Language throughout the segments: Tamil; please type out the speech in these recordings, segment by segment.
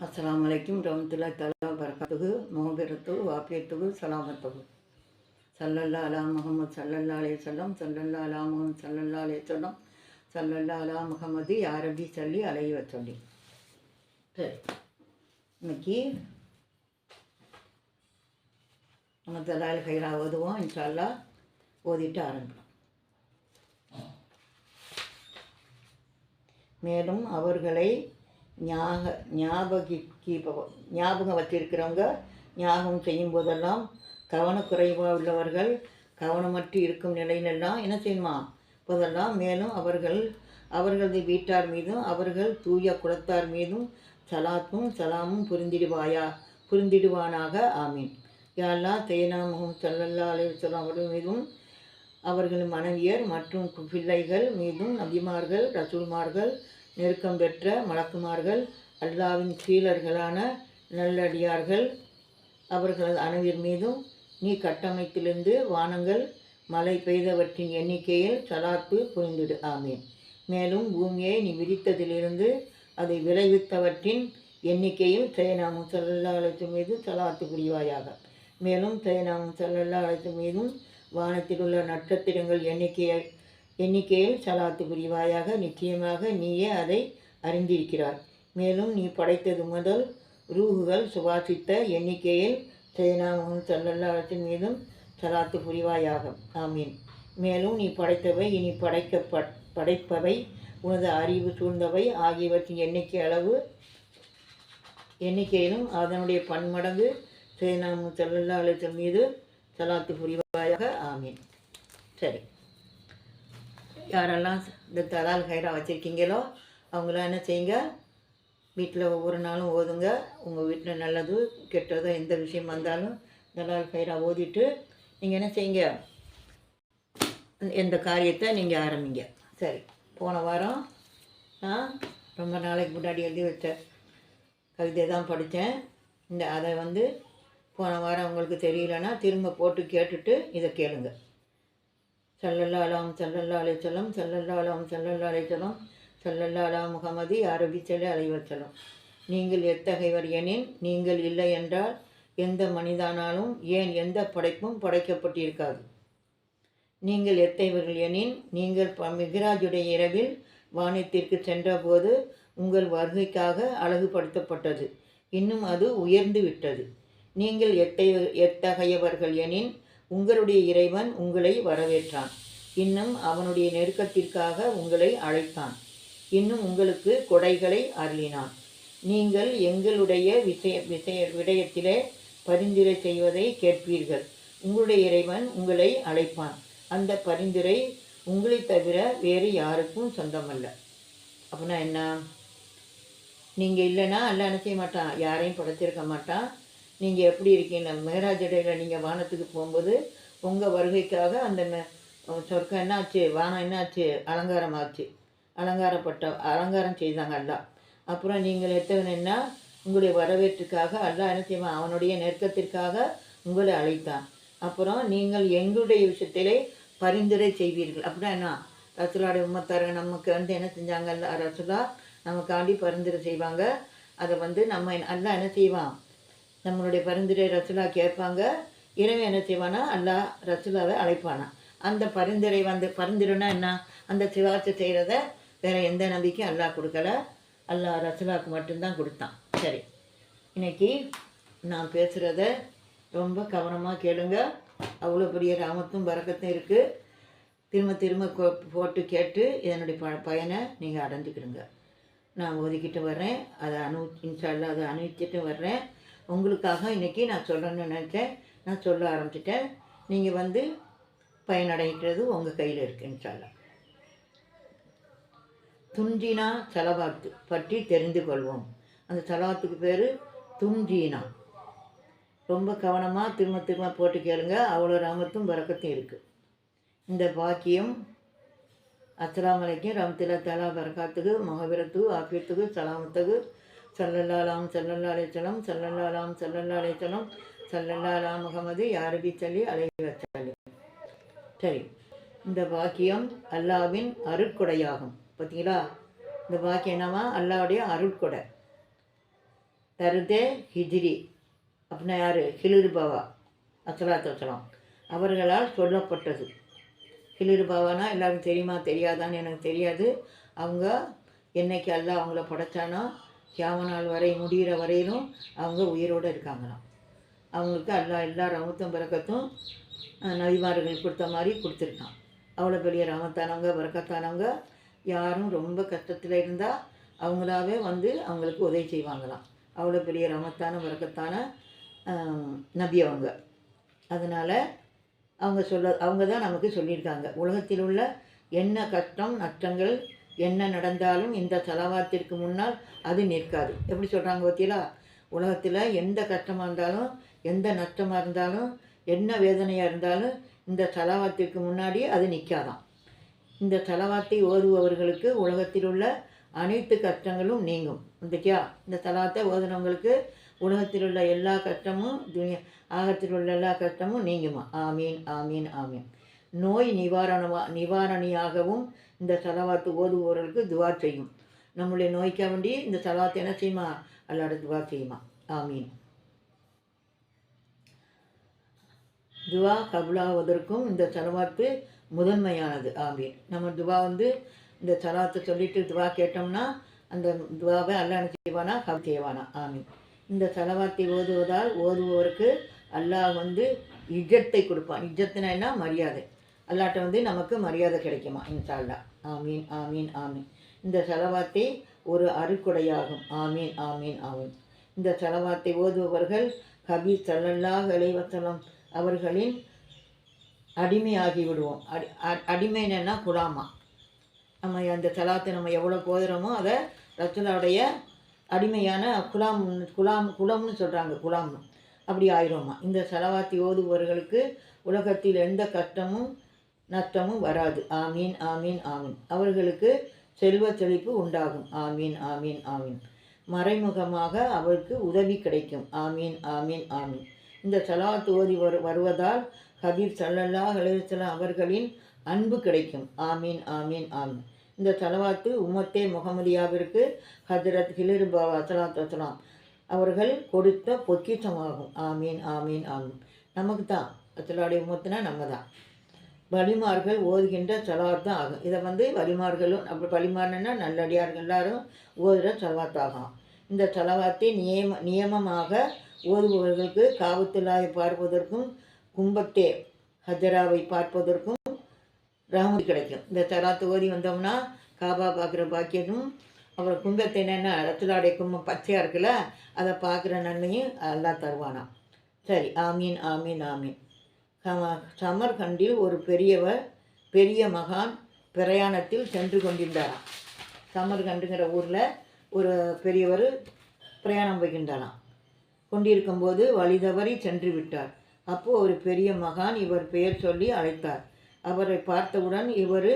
அஸ்லாம் அலைக்கும் ரஹமத்துல்லாஹி தலா பரகாத்துஹு மோபிரத்துகு வாப்பியத்துகு சலாமத்துகு சல்லல்லா அலா முகமது சல்லல்லா அலே சொல்லம் சல்லல்லா அலா முகமது சல்லல்லா அலே சொல்லம் சல்லல்லா அலா முகமது யாரபி சொல்லி அலைய சொல்லி சரி. இன்னைக்கு நம்ம தலால் கைரா ஓதுவோம். இன்ஷா அல்லாஹ் ஓதிட்டு ஆரம்பிக்கலாம். மேலும் அவர்களை ஞாக ஞாபகிக்கு ஞாபகம் வச்சிருக்கிறவங்க ஞாபகம் செய்யும் போதெல்லாம் கவனக்குறைவாக உள்ளவர்கள் கவனமற்று இருக்கும் நிலையிலெல்லாம் என்ன செய்யுமா? போதெல்லாம் மேலும் அவர்கள் அவர்களது வீட்டார் மீதும் அவர்கள் தூய குலத்தார் மீதும் சலாத்தும் சலாமும் புரிந்திடுவாயா? புரிந்திடுவானாக. ஆமீன். யாழ்லா தேனா முகம் சல்லல்லா அலைவசல்லாம் அவர்கள் மீதும் அவர்களின் மனைவியர் மற்றும் பிள்ளைகள் மீதும் நபிமார்கள் ரசூல்மார்கள் நெருக்கம் பெற்ற மலக்குமார்கள் அல்லாவின் சீலர்களான நல்லடியார்கள் அவர்களது அனைவர் மீதும் நீ கட்டமைத்திலிருந்து வானங்கள் மழை பெய்தவற்றின் எண்ணிக்கையில் சலாப்பு புரிந்திடு ஆமேன். மேலும் பூமியை நீ விரித்ததிலிருந்து அதை விளைவித்தவற்றின் எண்ணிக்கையில் சேனாமும் சல்லல்லா அழைத்து மீது சலாத்து புரிவாயாக. மேலும் சேனாமும் சல்லல்லா அழைத்து மீதும் வானத்தில் உள்ள நட்சத்திரங்கள் எண்ணிக்கையை எண்ணிக்கையில் சலாத்து புரிவாயாக நிச்சயமாக நீயே அதை அறிந்திருக்கிறாய். மேலும் நீ படைத்தது முதல் ரூகுகள் சுபாசித்த எண்ணிக்கையில் சேனாமும் சல்லல்லாத்தின் மீதும் சலாத்து புரிவாயாக. ஆமீன். மேலும் நீ படைத்தவை இனி படைக்க படைப்பவை உனது அறிவு சூழ்ந்தவை ஆகியவற்றின் எண்ணிக்கை அளவு எண்ணிக்கையிலும் அதனுடைய பன்மடங்கு சேனாமு சல்லல்லா அழைத்தல் மீது சலாத்து புரிவாயாக. ஆமீன். சரி. யாரெல்லாம் இந்த தலால் ஹைராக வச்சுருக்கீங்களோ அவங்களாம் என்ன செய்யுங்க? வீட்டில் ஒவ்வொரு நாளும் ஓதுங்க. உங்கள் வீட்டில் நல்லது கெட்டதோ எந்த விஷயம் வந்தாலும் தலால் ஹைராக ஓதிட்டு நீங்கள் என்ன செய்யுங்க? எந்த காரியத்தை நீங்கள் ஆரம்பிங்க. சரி போன வாரம் நான் ரொம்ப நாளைக்கு முன்னாடி எழுதி வச்ச கவிதை தான் படித்தேன். இந்த அதை வந்து போன வாரம் உங்களுக்கு தெரியலன்னா திரும்ப போட்டு கேட்டுட்டு இதை கேளுங்கள் சல்லல்லா அலாம் செல்லம் அலைச்சலம் சல்லல்லா செல்லம் சல்லல்லா முகமதி அரபி செல்ல அலைவச்சலம் நீங்கள் எத்தகையவர் எனின் நீங்கள் இல்லை என்றால் எந்த மனிதானாலும் ஏன் எந்த படைப்பும் படைக்கப்பட்டிருக்காது. நீங்கள் எத்தைவர்கள் எனின் நீங்கள் ப மிகராஜுடைய இரவில் வானத்திற்கு சென்றபோது உங்கள் வருகைக்காக அழகுபடுத்தப்பட்டது. இன்னும் அது உயர்ந்து விட்டது. நீங்கள் எத்தை எத்தகையவர்கள் எனின் உங்களுடைய இறைவன் உங்களை வரவேற்றான். இன்னும் அவனுடைய நெருக்கத்திற்காக உங்களை அழைத்தான். இன்னும் உங்களுக்கு கொடைகளை அருளினான். நீங்கள் எங்களுடைய விஷய விஷய விடயத்திலே பரிந்துரை செய்வதை கேட்பீர்கள். உங்களுடைய இறைவன் உங்களை அழைப்பான். அந்த பரிந்துரை உங்களை தவிர வேறு யாருக்கும் சொந்தமல்ல. அப்படின்னா என்ன? நீங்கள் இல்லைன்னா அல்ல என்ன செய்ய மாட்டான்? யாரையும் படைச்சிருக்க மாட்டான். நீங்கள் எப்படி இருக்கீங்க? மேராஜடையில் நீங்கள் வானத்துக்கு போகும்போது உங்கள் வருகைக்காக அந்த சொர்க்கம் என்னாச்சு? வானம் என்னாச்சு? அலங்காரம் ஆச்சு அலங்காரப்பட்ட அலங்காரம் செய்தாங்க அல்லா. அப்புறம் நீங்கள் எத்தவனா உங்களுடைய வரவேற்றுக்காக அல்லா என்ன செய்வான் அவனுடைய நெருக்கத்திற்காக உங்களை அழைத்தான். அப்புறம் நீங்கள் எங்களுடைய விஷயத்திலே பரிந்துரை செய்வீர்கள். அப்படின்னா என்ன? ரசுலாடைய உம்மத்தாரங்க நமக்கு வந்து என்ன செஞ்சாங்க? ரசுலா நமக்காண்டி பரிந்துரை செய்வாங்க. அதை வந்து நம்ம அல்லா என்ன செய்வான்? நம்மளுடைய பரிந்துரை ரசுலா கேட்பாங்க. இரவு என்ன செய்வானா? அல்லா ரசுலாவை அழைப்பானா. அந்த பரிந்துரை வந்து பரிந்துரைனா என்ன? அந்த சிவார்த்தை செய்கிறத வேறு எந்த நம்பிக்கையும் அல்லா கொடுக்கல. அல்லா ரசுலாவுக்கு மட்டும்தான் கொடுத்தான். சரி. இன்னைக்கு நான் பேசுகிறத ரொம்ப கவனமாக கேளுங்க. அவ்வளோ பெரிய ராமத்தும் பறக்கத்தும் இருக்குது திரும்ப திரும்ப போட்டு கேட்டு இதனுடைய ப பயனை நீங்கள் அடைஞ்சிக்கிடுங்க. நான் ஒதுக்கிட்டு வர்றேன். அதை அனு இன்ஷால்லாம் அதை அணிவிச்சிட்டு வர்றேன். உங்களுக்காக இன்றைக்கி நான் சொல்லணும்னு நினச்சேன். நான் சொல்ல ஆரம்பிச்சிட்டேன். நீங்கள் வந்து பயனடைகிறது உங்கள் கையில் இருக்குன்னு இன்ஷால்லா. துஞ்சினா செலவாத்து பற்றி தெரிந்து கொள்வோம். அந்த செலவாத்துக்கு பேர் துஞ்சினா ரொம்ப கவனமாக திரும்ப திரும்ப போட்டு கேளுங்க. அவ்வளோ ரமத்தும் பறக்கத்தும் இருக்குது இந்த பாக்கியம் அஸ்லாம் வலைக்கும் ரம்திலா தலா பரகாத்துக்கு மகவீரத்துக்கு ஆப்பியத்துக்கு சலாமத்துக்கு சல்லல்லாலாம் சல்லல்லா அலைச்சலம் சல்லல்லாலாம் சல்லல்லா அலைச்சலம் சல்லல்லா முகமது யாரபி சல்லி அலைவச்சலி சரி இந்த பாக்கியம் அல்லாவின் அருட்கொடையாகும் பார்த்தீங்களா இந்த பாக்கியம் என்னவா அல்லாவுடைய அருட்கொடை தருதே ஹிஜ்ரி. அப்படின்னா யார்? ஹிலிருபாவா அசலாத்து வசலாம் அவர்களால் சொல்லப்பட்டது. ஹிலிருபாவானா எல்லாருக்கும் தெரியுமா? தெரியாதான்னு எனக்கு தெரியாது. அவங்க என்னைக்கு அல்லாஹ் அவங்கள படைச்சானோ கியாம நாள் வரை முடிகிற வரையிலும் அவங்க உயிரோடு இருக்காங்களாம். அவங்களுக்கு எல்லா எல்லா ரமத்தும் பிறக்கத்தும் நவிமார்கள் கொடுத்த மாதிரி கொடுத்துருக்கான். அவ்வளோ பெரிய ரமத்தானவங்க பிறக்கத்தானவங்க யாரும் ரொம்ப கஷ்டத்தில் இருந்தால் அவங்களாவே வந்து அவங்களுக்கு உதவி செய்வாங்களாம். அவ்வளோ பெரிய ரமத்தான பிறக்கத்தான நபி அவங்க. அதனால் அவங்க சொல்ல அவங்க தான் நமக்கு சொல்லியிருக்காங்க. உலகத்தில் உள்ள என்ன கஷ்டம் நஷ்டங்கள் என்ன நடந்தாலும் இந்த செலவாத்திற்கு முன்னால் அது நிற்காது. எப்படி சொல்கிறாங்க பார்த்தீங்களா உலகத்தில் எந்த கஷ்டமாக இருந்தாலும் எந்த நஷ்டமாக இருந்தாலும் என்ன வேதனையாக இருந்தாலும் இந்த செலவாத்திற்கு முன்னாடி அது நிற்காதான். இந்த செலவாத்தை ஓதுபவர்களுக்கு உலகத்தில் உள்ள அனைத்து கஷ்டங்களும் நீங்கும். வந்துட்டியா இந்த தலாத்தை ஓதுனவங்களுக்கு உலகத்தில் உள்ள எல்லா கஷ்டமும் துனியா ஆகத்தில் உள்ள எல்லா கஷ்டமும் நீங்குமா? ஆமீன் ஆமீன் ஆமீன். நோய் நிவாரணமா நிவாரணியாகவும் இந்த செலவாத்து ஓதுபவர்களுக்கு துவா செய்யும். நம்முடைய நோய்க்க வேண்டி இந்த செலவாத்தை என்ன செய்யுமா? அல்லாட துவா செய்யுமா? ஆமீன். துவா கபுலாவதற்கும் இந்த செலவாத்து முதன்மையானது. ஆமீன். நம்ம துவா வந்து இந்த சலாத்தை சொல்லிட்டு துவா கேட்டோம்னா அந்த துவாவை அல்லாஹ் செய்வானா? கப் செய்வானா? ஆமீன். இந்த செலவாத்தை ஓதுவதால் ஓதுபவருக்கு அல்லாஹ் வந்து இஜத்தை கொடுப்பான். இஜத்துனா என்ன? மரியாதை. அல்லாட்ட வந்து நமக்கு மரியாதை கிடைக்குமா? இன்சால்லா ஆமீன் ஆமீன் ஆமீன். இந்த செலவாத்தை ஒரு அருக்குடையாகும் ஆமீன் ஆமீன் ஆமீன். இந்த செலவாத்தை ஓதுபவர்கள் கபி சல்லல்லாஹ் அலைவசலம் அவர்களின் அடிமையாகி விடுவோம். அடி அ- அடிமைன்னா குலாமா. நம்ம அந்த செலாத்தை நம்ம எவ்வளோ போதுறோமோ அதை ரத்தனாவுடைய அடிமையான குலாம் குலாம் குலம்னு சொல்கிறாங்க குலாம்னு அப்படி ஆயிரோமா இந்த செலவாத்தி ஓதுபவர்களுக்கு உலகத்தில் எந்த கஷ்டமும் நஷ்டமும் வராது. ஆமீன் ஆமீன் ஆமீன். அவர்களுக்கு செல்வ செழிப்பு உண்டாகும். ஆமீன் ஆமீன் ஆமீன். மறைமுகமாக அவருக்கு உதவி கிடைக்கும். ஆமீன் ஆமீன் ஆமீன். இந்த சலாத் ஓதி வரு வருவதால் ஹபீப் சல்லல்லாஹ் ஹலிசலா அவர்களின் அன்பு கிடைக்கும். ஆமீன் ஆமீன் ஆமீன். இந்த தலவாத்து உம்மத்தே முகமதியாவிற்கு ஹஜரத் ஹிலிர் பாபா அசலாத் வசலாம் அவர்கள் கொடுத்த பொக்கிஷமாகும். ஆமீன் ஆமீன் ஆமீன். நமக்கு தான். அச்சலாடைய உமத்துனா நம்ம தான். வலிமார்கள் ஓதுகின்ற செலவாத் தான் ஆகும். இதை வந்து வலிமார்களும் அப்படி வலிமார்னா நல்லடியார்கள் எல்லாரும் ஓதுகிற செலவாத்தாகும் ஆகும் இந்த செலவாத்தை நியம நியமமாக ஓதுபவர்களுக்கு காவத்துலாவை பார்ப்பதற்கும் கும்பத்தே ஹஜராவை பார்ப்பதற்கும் ராமதி கிடைக்கும். இந்த தராத்து ஓதி வந்தோம்னா காபா பார்க்குற பாக்கியமும் அப்புறம் கும்பத்தை என்னென்ன ரத்துலாடைய கும்பம் பச்சையாக இருக்குல்ல அதை பார்க்குற நன்மையும் எல்லாம் தருவானாம். சரி ஆமீன் ஆமீன் ஆமீன். சமர்கண்டில் ஒரு பெரியவர் பெரிய மகான் பிரயாணத்தில் சென்று கொண்டிருந்தாராம். சமர்கண்டுங்கிற ஊரில் ஒரு பெரியவர் பிரயாணம் போய்கின்றாராம் கொண்டிருக்கும்போது வழி தவறி சென்று விட்டார். அப்போது ஒரு பெரிய மகான் இவர் பெயர் சொல்லி அழைத்தார். அவரை பார்த்தவுடன் இவர்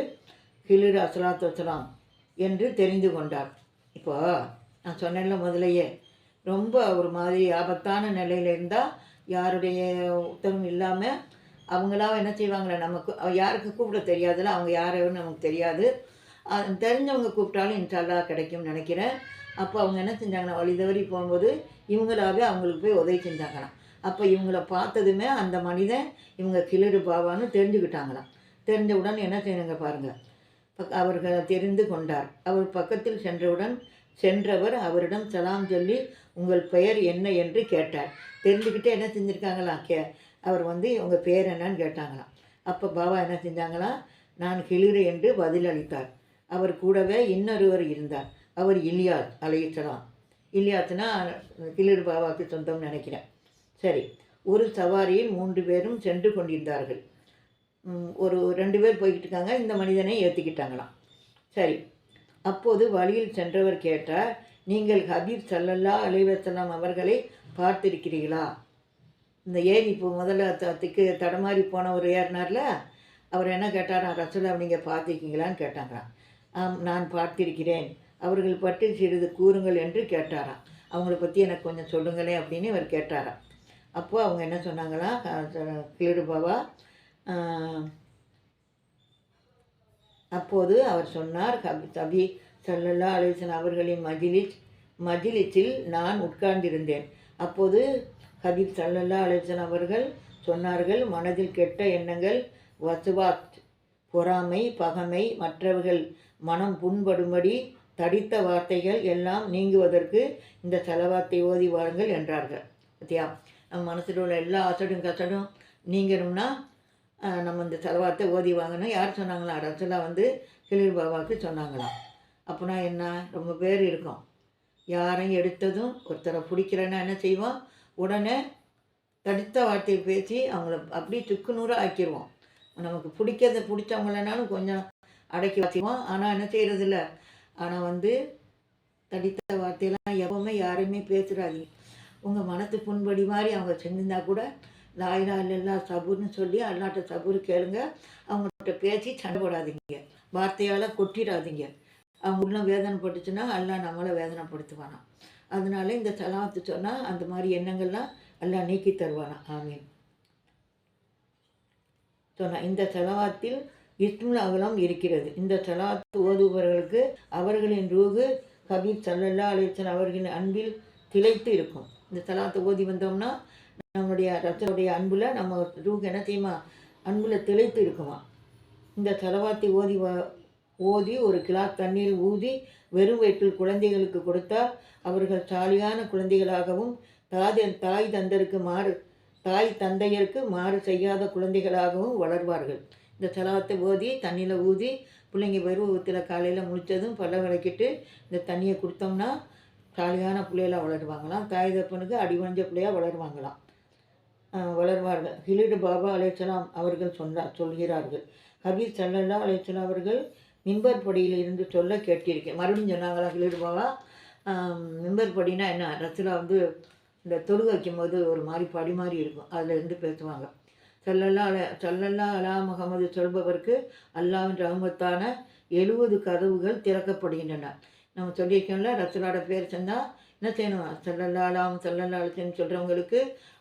ஹிலிர் அசலாத் வசலாம் என்று தெரிந்து கொண்டார். இப்போ நான் சொன்னேன்ல முதலையே ரொம்ப ஒரு மாதிரி ஆபத்தான நிலையில் இருந்தால் யாருடைய உத்தரவும் இல்லாமல் அவங்களா என்ன செய்வாங்களே நமக்கு யாருக்கு கூப்பிட தெரியாதுல்ல அவங்க யாருன்னு நமக்கு தெரியாது. தெரிஞ்சவங்க கூப்பிட்டாலும் இன்ஷால்லா கிடைக்கும்னு நினைக்கிறேன். அப்போ அவங்க என்ன செஞ்சாங்கன்னா வழி தவறி போகும்போது இவங்களாவே அவங்களுக்கு போய் உதவி செஞ்சாங்களாம். அப்போ இவங்கள பார்த்ததுமே அந்த மனிதன் இவங்க கிளறு பாவான்னு தெரிஞ்சுக்கிட்டாங்களாம். தெரிஞ்சவுடன் என்ன செய்யணுங்க பாருங்கள் பக் அவர்கள் தெரிந்து கொண்டார். அவர் பக்கத்தில் சென்றவுடன் சென்றவர் அவரிடம் சலாம் சொல்லி உங்கள் பெயர் என்ன? என்று கேட்டார். தெரிஞ்சுக்கிட்டே என்ன செஞ்சுருக்காங்களாம்? கே அவர் வந்து உங்கள் பெயர் என்னன்னு? கேட்டாங்களாம். அப்போ பாபா என்ன செஞ்சாங்களாம் நான் கிளிறு என்று பதிலளித்தார் அவர் கூடவே இன்னொருவர் இருந்தார். அவர் இலியாத் அலையிட்டலாம் இலியாஸ்னா கிளிறு பாபாவுக்கு சொந்தம்னு நினைக்கிறேன். சரி ஒரு சவாரியில் மூன்று பேரும் சென்று கொண்டிருந்தார்கள். ஒரு ரெண்டு பேர் போய்கிட்டு இருக்காங்க. இந்த மனிதனை ஏற்றிக்கிட்டாங்களாம் சரி அப்போது வழியில் சென்றவர் கேட்டார் நீங்கள் ஹபீப் சல்லல்லா அலைவசலாம் அவர்களை பார்த்திருக்கிறீர்களா? இந்த ஏரி இப்போ முதல்ல திக்கு தடமாறி போனவர் ஏறினார்ல அவர் என்ன கேட்டாரா ரசூலா நீங்கள் பார்த்திருக்கீங்களான்னு கேட்டாங்களாம் ஆம் நான் பார்த்திருக்கிறேன். அவர்கள் பற்றி சிறிது கூறுங்கள் என்று கேட்டாராம். அவங்கள பற்றி எனக்கு கொஞ்சம் சொல்லுங்களேன் அப்படின்னு இவர் கேட்டாராம். அப்போ அவங்க என்ன சொன்னாங்களா கிளிரு பாபா அப்போது அவர் சொன்னார் கபி தபி சல்லல்லா அலிசன் அவர்களின் மஜிலிச் மஜிலிச்சில் நான் உட்கார்ந்திருந்தேன். அப்போது ஹபீப் சல்லல்லா அலிசன் அவர்கள் சொன்னார்கள் மனதில் கெட்ட எண்ணங்கள் வசுவாத் பொறாமை பகமை மற்றவர்கள் மனம் புண்படும்படி தடித்த வார்த்தைகள் எல்லாம் நீங்குவதற்கு இந்த செலவாத்தை ஓதி வாருங்கள் என்றார்கள். பத்தியா? நம்ம மனசில் உள்ள எல்லா அசடும் கசடும் நீங்கணும்னா நம்ம இந்த செலவாத்தை ஓதி வாங்கணும் யார் சொன்னாங்களா? ரசலா வந்து கிளிர் பாபாவுக்கு சொன்னாங்களாம் அப்போனா என்ன? ரொம்ப பேர் இருக்கோம். யாரையும் எடுத்ததும் ஒருத்தரை பிடிக்கிறேன்னா என்ன செய்வோம்? உடனே தடுத்த வார்த்தையை பேசி அவங்கள அப்படியே சுக்குநூறாக ஆக்கிடுவோம் நமக்கு பிடிக்கிறத பிடிச்சவங்களனாலும் கொஞ்சம் அடக்கி வச்சுக்குவோம். ஆனால் என்ன செய்கிறதில்ல ஆனால் வந்து தடித்த வார்த்தையெல்லாம் எப்பவுமே யாரையுமே பேசுகிறாதீங்க உங்கள் மனத்து புண்படி மாதிரி அவங்க செஞ்சிருந்தா கூட லாயிலா இல்லைல்லா சபுர்னு சொல்லி அல்லாட்ட சபுர் கேளுங்க. அவங்கள்ட்ட பேசி சண்டை போடாதீங்க. வார்த்தையால் கொட்டிடாதீங்க. அவங்க உள்ள வேதனைப்பட்டுச்சுன்னா அல்லா நம்மளை வேதனைப்படுத்துவானா. அதனால இந்த சலாத்து சொன்னால் அந்த மாதிரி எண்ணங்கள்லாம் எல்லாம் நீக்கி தருவானா. ஆமீன். சொன்னா இந்த செலவாத்தில் இஸ்முல் அகலம் இருக்கிறது. இந்த செலவாத்து ஓதுபவர்களுக்கு அவர்களின் ரூகு கபீர் சல்லல்லா அலிசன் அவர்களின் அன்பில் திளைத்து இருக்கும். இந்த செலவாத்தை ஓதி வந்தோம்னா நம்முடைய ரத்தனுடைய அன்புல நம்ம ரூகு என்ன செய்யுமா அன்புல திளைத்து இருக்குமா? இந்த செலவாத்தை ஓதி வ- ஓதி ஒரு கிலா தண்ணீர் ஊதி வெறும் வயிற்றில் குழந்தைகளுக்கு கொடுத்தால் அவர்கள் சாலியான குழந்தைகளாகவும் தாய் தாய் தந்தருக்கு மாறு தாய் தந்தையருக்கு மாறு செய்யாத குழந்தைகளாகவும் வளர்வார்கள். இந்த செலவத்தை ஓதி தண்ணியில் ஊதி பிள்ளைங்க பருவத்தில் காலையில் முழிச்சதும் பல்ல விளக்கிட்டு இந்த தண்ணியை கொடுத்தோம்னா சாலியான பிள்ளைகளா வளருவாங்களாம். தாய் தப்பனுக்கு அடிவஞ்ச பிள்ளையாக வளருவாங்களாம். வளர்வார்கள். ஹிலிடு பாபா அலைச்சலாம் அவர்கள் சொன்னார் சொல்கிறார்கள். ஹபீஸ் சல்லல்லா அலைச்சலாம் அவர்கள் மிம்பர் படியில் இருந்து சொல்ல கேட்டிருக்கேன். மறுபடியும் சொன்னாங்களா ஹிலிடு பாபா? ஆம், மிம்பர் படினா என்ன? ரசிலா வந்து இந்த தொழுக வைக்கும்போது ஒரு மாதிரி படி மாதிரி இருக்கும். அதில் இருந்து பேசுவாங்க. சல்லல்லா அல சல்லல்லா அலா முகமது சொல்பவருக்கு அல்லாவின் ரஹமத்தான எழுபது கதவுகள் திறக்கப்படுகின்றன. நம்ம சொல்லியிருக்கோம்ல ரசூலோட பேர் சொன்னால் என்ன செய்யணும் சல்லல்லாலாம் அலாம் சொல்கிறவங்களுக்கு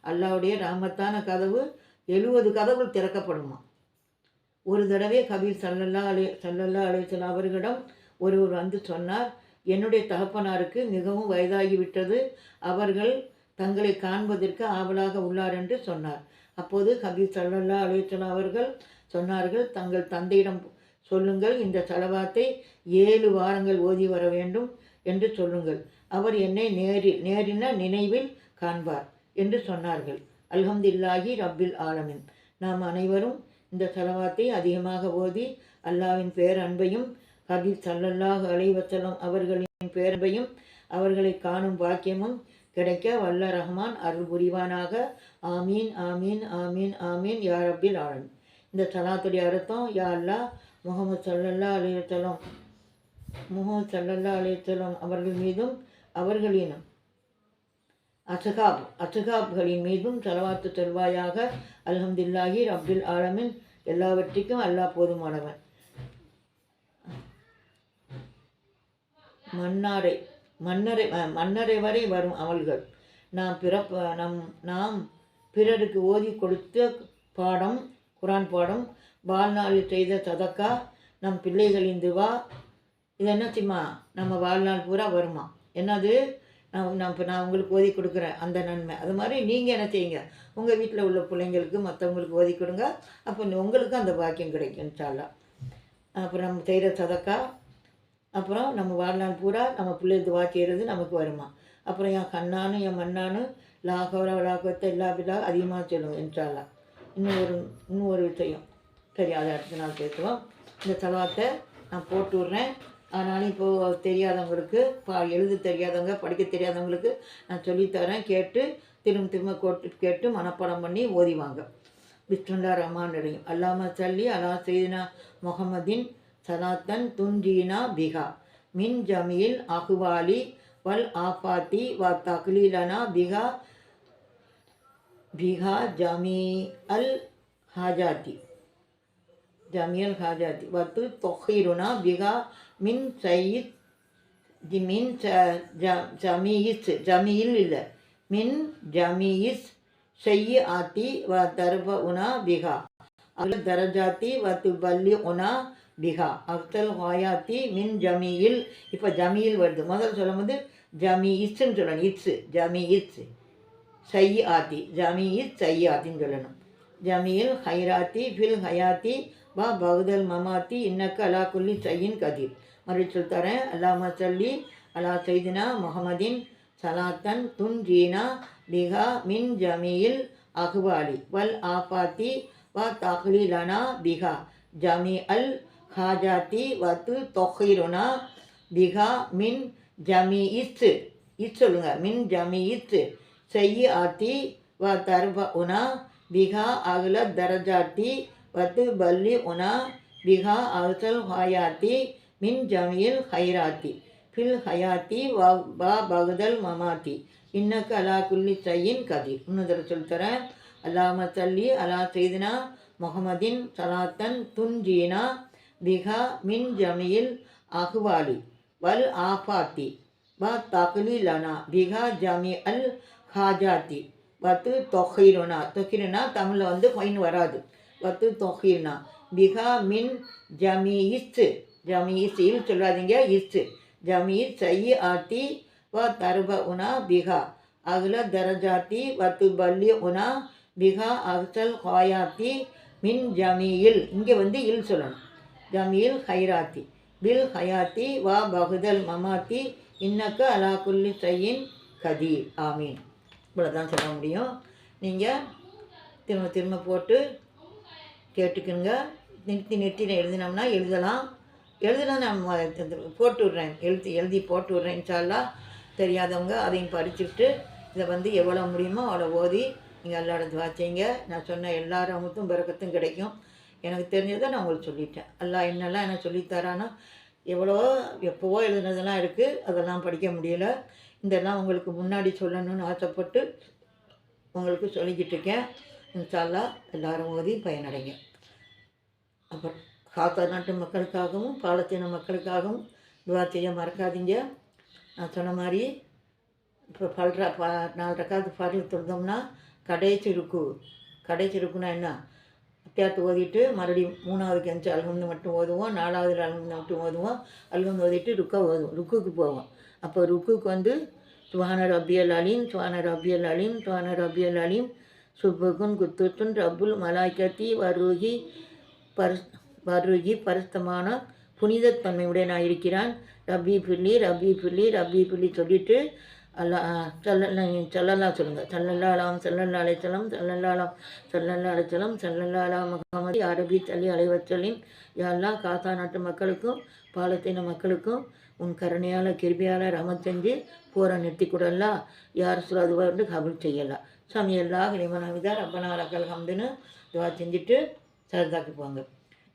அல்லாவுடைய ராமத்தான கதவு எழுபது கதவுகள் திறக்கப்படுமா? ஒரு தடவை கபீர் சல்லல்லா அலே சல்லல்லா அலேசன் அவர்களிடம் ஒருவர் வந்து சொன்னார் என்னுடைய தகப்பனாருக்கு மிகவும் வயதாகிவிட்டது. அவர்கள் தங்களை காண்பதற்கு ஆவலாக உள்ளார் என்று சொன்னார். அப்போது கபீர் சல்லல்லா அலேசன் அவர்கள் சொன்னார்கள் தங்கள் தந்தையிடம் சொல்லுங்கள் இந்த செலவாத்தை ஏழு வாரங்கள் ஓதி வர வேண்டும் என்று சொல்லுங்கள். அவர் என்னை நேரில் நேரின நினைவில் காண்பார் என்று சொன்னார்கள். அல்ஹம்தில்லாஹி ரப்பில் ஆலமின். நாம் அனைவரும் இந்த செலவாத்தை அதிகமாக ஓதி அல்லாவின் பேரன்பையும் ஹபீப் சல்லல்லாஹ் அலைவசலம் அவர்களின் பேரன்பையும் அவர்களை காணும் பாக்கியமும் கிடைக்க வல்ல ரஹ்மான் அருள் புரிவானாக. ஆமீன் ஆமீன் ஆமீன் ஆமீன் யா ரப்பில் ஆலமின். இந்த சலாத்துடைய அர்த்தம் யா அல்லாஹ் முகமது சல்லல்லா அலையத்தலம் முகமது சல்லல்லா அலையத்தலம் அவர்கள் மீதும் அவர்களின் அசகாப் அசகாப்களின் மீதும் செலவாத்து செல்வாயாக அல்ஹம்துலில்லாஹி அப்துல் ஆலமின். எல்லாவற்றிற்கும் அல்லாஹ் போதுமானவன். மன்னாரை மன்னரை மன்னரை வரை வரும் அமல்கள் நாம் பிறப்ப நம் நாம் பிறருக்கு ஓதி கொடுத்த பாடம் குரான் பாடம் வாழ்நாளில் செய்த சதக்கா நம் பிள்ளைகளின் துவா இது என்ன நம்ம வாழ்நாள் பூரா வருமா? என்னது? நான் நான் இப்போ நான் உங்களுக்கு ஓதி கொடுக்குறேன் அந்த நன்மை. அது மாதிரி நீங்கள் என்ன செய்யுங்க? உங்கள் வீட்டில் உள்ள பிள்ளைங்களுக்கு மற்றவங்களுக்கு ஓதி கொடுங்க. அப்போ உங்களுக்கும் அந்த பாக்கியம் கிடைக்கும் இன்ஷால்லா அப்புறம் நம்ம செய்கிற சதக்கா அப்புறம் நம்ம வாழ்நாள் பூரா நம்ம பிள்ளை துவா செய்கிறது நமக்கு வருமா? அப்புறம் என் கண்ணானு என் மண்ணானு லாகவரா லாகத்தை எல்லா பில்லா அதிகமாக சொல்லுவோம் இன்ஷால்லா இன்னும் ஒரு இன்னும் ஒரு விஷயம். சரி அதை அடுத்த நாள் பேசுவோம். இந்த செலவாத்தை நான் போட்டு விட்றேன். அதனால் இப்போது தெரியாதவங்களுக்கு பா எழுத தெரியாதவங்க படிக்க தெரியாதவங்களுக்கு நான் சொல்லித்தரேன் கேட்டு திரும்ப திரும்ப கோட்டு கேட்டு மனப்பாடம் பண்ணி ஓதிவாங்க பிஸ்மில்லா ரஹ்மான் ரஹீம் அல்லாம சல்லி அலா செய்தினா முகமதின் சனாத்தன் துன்ஜீனா பிகா மின் ஜமீல் அஹ்வாலி வல் ஆஃபாத்தி வ தக்லீலனா பிகா பிகா ஜமீ அல் ஹாஜாத்தி. ஜமியல் ஹாஜாத்தி. வத்து தொஹீருனா பிகா மின் சயீத் தி மின் ச- ஜ- ஜமீல் இல்லை. மின் ஜமீஸ் செய்ய ஆத்தி வ தர்ப உனா பிகா அவள் தரஜாத்தி வ துபல்லி உனா பிகா அஃதல் ஹாயாத்தி மின் ஜமீல் இப்போ ஜமீல் வருது. முதல் சொல்லும்போது ஜமி இஸ்ன்னு சொல்லணும். இட்ஸு ஜமி இட்ஸு சை ஆத்தி. ஜமி இஸ் சை ஆத்தின்னு சொல்லணும். ஜமியில் ஹைராத்தி ஃபில் ஹயாத்தி வா பகுதல் மமாத்தி இன்னக்கு அலா குல்லி சையின் கதிர். மறுச்சொல் சொல்லித்தரேன் அல்லாம சொல்லி அலா செய்தினா முகமதின் சலாத்தன் துன் ஜீனா பிகா மின் ஜமீல் அஹ்வாலி வல் ஆஃபாத்தி வ தஹ்லீலனா பிகா ஜமி அல் ஹாஜாத்தி வத்து தொஹிருனா பிகா மின் ஜமி இத்து இஸ் சொல்லுங்க மின் ஜமி இத்து செய்யி ஆத்தி வ தர்ப உனா பிகா அகல தரஜாத்தி வத்து பல்லி உனா பிகா அகசல் ஹாயாத்தி மின் ஜமியில் ஹைராத்தி ஃபில் ஹயாத்தி வா பா பகுதல் மமாத்தி. இன்னக்கு அலா குல்லி சையின் கதி இன்னும் தடவை சொல்லித்தரேன் அல்லாம சல்லி அலா செய்தினா முகமதின் சலாத்தன் துன்ஜீனா பிகா மின் ஜமியில் அஹ்வாலி. வல் ஆஃபாத்தி வ தக்லீலனா பிகா ஜமி அல் ஹாஜாத்தி. வத்து தொகைருனா தொகிருனா தமிழில் வந்து ஃபைன் வராது. வத்து தொகைனா பிகா மின் ஜமி இஸ்து ஜமி இஸ் இல் சொல்லாதீங்க. இஸ்து ஜமீர் சையி ஆத்தி வ தர்ப உனா பிகா. அகில தரஜாத்தி வத்து பல்லி உனா பிகா. அகசல் ஹாயாத்தி மின் ஜமீயில். இங்கே வந்து இல் சொல்லணும். ஜமியில் ஹைராத்தி. பில் ஹயாத்தி வா பகுதல் மமாத்தி. இன்னக்கு அலா குல்லி சையின் கதீர். ஆமீன். இவ்வளோதான் சொல்ல முடியும். நீங்கள் திரும்ப திரும்ப போட்டு கேட்டுக்குங்க. நிறுத்தி நிறுத்தி எழுதினோம்னா எழுதலாம். எழுதுனா நான் போட்டு விட்றேன் எழுதி எழுதி போட்டு விட்றேன் இன்ஷால்லா. தெரியாதவங்க அதையும் படிச்சுட்டு இதை வந்து எவ்வளோ முடியுமோ அவ்வளோ ஓதி நீங்கள் எல்லாரோட துவா செய்யுங்க. நான் சொன்ன எல்லா பிறக்கத்தும் கிடைக்கும். எனக்கு தெரிஞ்சதை நான் உங்களுக்கு சொல்லிட்டேன். எல்லாம் என்னெல்லாம் எனக்கு சொல்லித்தரானா எவ்வளோ எப்போவோ எழுதுனதெல்லாம் இருக்குது அதெல்லாம் படிக்க முடியல. இதெல்லாம் உங்களுக்கு முன்னாடி சொல்லணும்னு ஆசைப்பட்டு உங்களுக்கு சொல்லிக்கிட்டு இருக்கேன். இன்ஷால்லா எல்லாரும் ஓதி பயனடைங்க. அப்புறம் காத்தா நாட்டு மக்களுக்காகவும் பாலத்தீன மக்களுக்காகவும் துவா செய்ய மறக்காதீங்க. நான் சொன்ன மாதிரி இப்போ பல்ற ப நாலு ரக்காவது பாடல் தொழுதோம்னா கடைசி ருக்கு. கடைசி இருக்குன்னா என்ன? அத்தியாத்து ஓதிட்டு மறுபடியும் மூணாவது கெஞ்சு அல்கம்னு மட்டும் ஓதுவோம் நாலாவது அல்கம்னு மட்டும் ஓதுவோம் அல்கம் ஓதிட்டு ருக்கா ஓதுவோம் ருக்குக்கு போவோம். அப்போ ருக்குக்கு வந்து துவான ரபியல் அலீம் சுவான ரபியல் அலீம் சுவான ரபியல் அலீம் சுபகுன் குத்துத்துன் ரபுல் மலாய்கத்தி வருகி பர் வருகி பரிசுத்தமான புனிதத்தன்மையுடன் இருக்கிறான். ரப்பி பிள்ளி ரப்பி பிள்ளி ரப்பி பிள்ளி சொல்லிட்டு அல்லா சல்லல்லா சல்லல்லா சொல்லுங்கள் சல்லல்லாலாம் சல்லல்லா அலைச்சலம் சல்லல்லாலாம் சல்லல்லா அலைச்சலம் சல்லல்லாலா முகமது அரபி தள்ளி அலைவச்சலின் யாரெல்லாம் காசா நாட்டு மக்களுக்கும் பாலத்தீன மக்களுக்கும் உன் கருணையால் கிருபியால் ரமத் செஞ்சு போரை நிறுத்தி கூடலா யார் சொல்லது வந்து கபுல் செய்யலாம் சாமி எல்லா கிளிமனாவிதா ரப்பனா அக்கல் ஹம்துன்னு துவா செஞ்சுட்டு சரதாக்கு போங்க.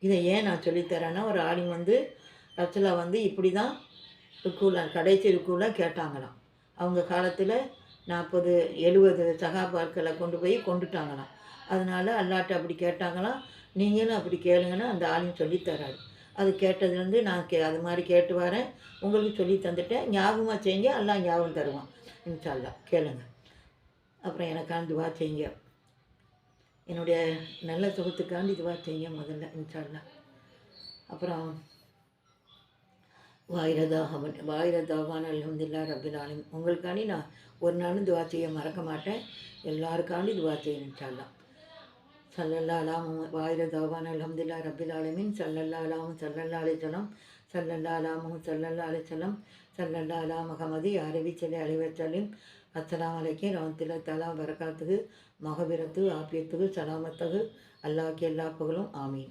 இதை ஏன் நான் சொல்லித்தரேன்னா ஒரு ஆலிம் வந்து ரச்சலா வந்து இப்படி தான் ருக்கூல கடைசி ருக்கூல கேட்டாங்களாம். அவங்க காலத்தில் நாற்பது எழுபது சகாபாக்களை கொண்டு போய் கொண்டுட்டாங்களாம். அதனால் அல்லாட்ட அப்படி கேட்டாங்களாம். நீங்களும் அப்படி கேளுங்கன்னு அந்த ஆளும் சொல்லித்தராரு. அது கேட்டதுலேருந்து நான் கே அது மாதிரி கேட்டு வரேன். உங்களுக்கு சொல்லி தந்துட்டேன். ஞாபகமாக செய்யுங்க. எல்லாம் ஞாபகம் தருவான். இன்ஷால்லா கேளுங்க. அப்புறம் எனக்கான துவா செய்யுங்க. என்னுடைய நல்ல சுகத்துக்காண்டி இதுவாக செய்ய முதல்ல இன்ஷால்லா அப்புறம் வாயிரதாகவன் வாயிரதாவான் அலமதுல்லா ரபில் ஆலம் உங்களுக்காண்டி நான் ஒரு நாளும் துவா செய்ய மறக்க மாட்டேன். எல்லாருக்காண்டி துவா செய்யணும் இன்ஷால்லா சல்லல்லா அலாம் வாயிரதாவான் அலமதுல்லா ரபில் ஆலமின். சல்லல்லா அலாம் சல்லல்லா அலிசலம் சல்லல்லா அலாமு சல்லல்லா அலிசலம் சல்லல்லா அலா முகமது அரவி சலி அஸ்லாம் அலைக்கும் ரஹமத்துல்லா தலா வரகாத்துக்கு மகபிரத்து ஆப்பியத்துக்கு சலாமத்தகு அல்லாஹ் எல்லா புகழும். ஆமீன்.